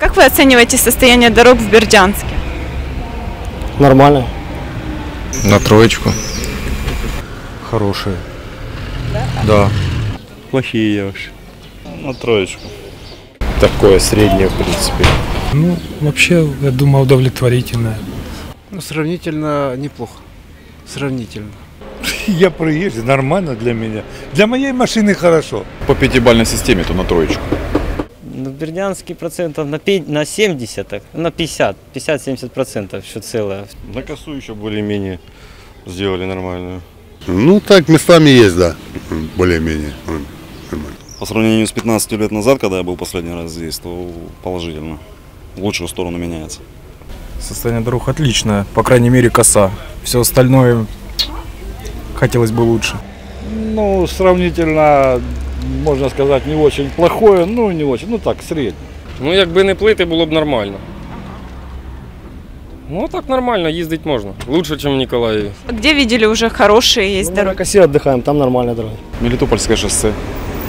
Как вы оцениваете состояние дорог в Бердянске? Нормально. На троечку. Хорошие. Да? Плохие уж. На троечку. Такое среднее, в принципе. Ну, вообще, я думаю, удовлетворительное. Ну, сравнительно неплохо. Сравнительно. Я приезжий, нормально для меня. Для моей машины хорошо. По пятибалльной системе, то на троечку. Ну, Бердянский процентов на, пи- на 70, так, на 50, 50-70 процентов, что целое. На косу еще более-менее сделали нормальную. Ну, так местами есть, да, более-менее. По сравнению с 15 лет назад, когда я был последний раз здесь, то положительно. В лучшую сторону меняется. Состояние дорог отличное, по крайней мере, коса. Все остальное хотелось бы лучше. Ну, сравнительно, можно сказать, не очень плохое, ну, не очень, ну так, среднее. Ну, якби не плити, було б нормально. Ну, так нормально, їздити можна. Лучше, ніж в Ніколаєві. Где видели уже хорошие есть Ну, на дороги? косе отдыхаем, там нормальная дорога. Мелитопольское шоссе.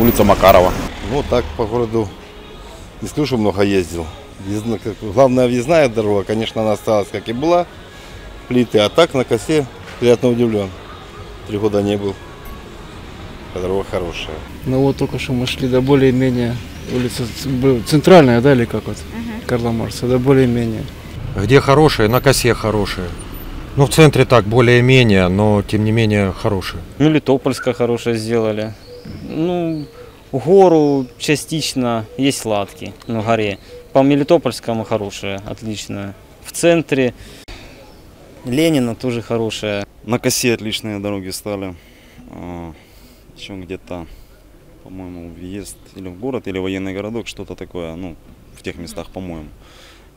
Улица Макарова. Ну, так по городу не скажу, что много ездил. Въездно- как- Главная въездная дорога, конечно, она осталась, как и была. Плиты, а так на косе приятно удивлен. Три года не был. А Дорога хорошая. Ну вот только что мы шли до более-менее улица б- центральная, да, или как вот? Карла Марса, до более-менее. Где хорошие, на косе хорошие. Ну, в центре так, более-менее, но тем не менее хорошие. Мелитопольская хорошая сделали. Ну, гору частично есть сладкий на горе. По Мелитопольскому хорошая, отличная. В центре Ленина тоже хорошая. На косе отличные дороги стали А, Еще где-то, по-моему, въезд или в город, или военный городок, что-то такое, ну, в тех местах, по-моему.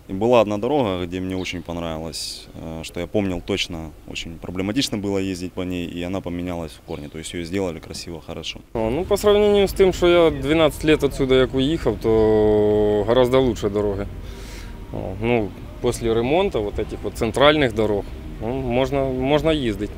И была одна дорога, где мне очень понравилось, э, что я помнил точно, очень проблематично было ездить по ней, и она поменялась в корне. То есть ее сделали красиво, хорошо. О, ну, по сравнению з тим, що я 12 років відсюди як уїхав, то гораздо лучше дороги. О, ну, після ремонту вот этих вот центральних дорог ну, можна, можна їздити.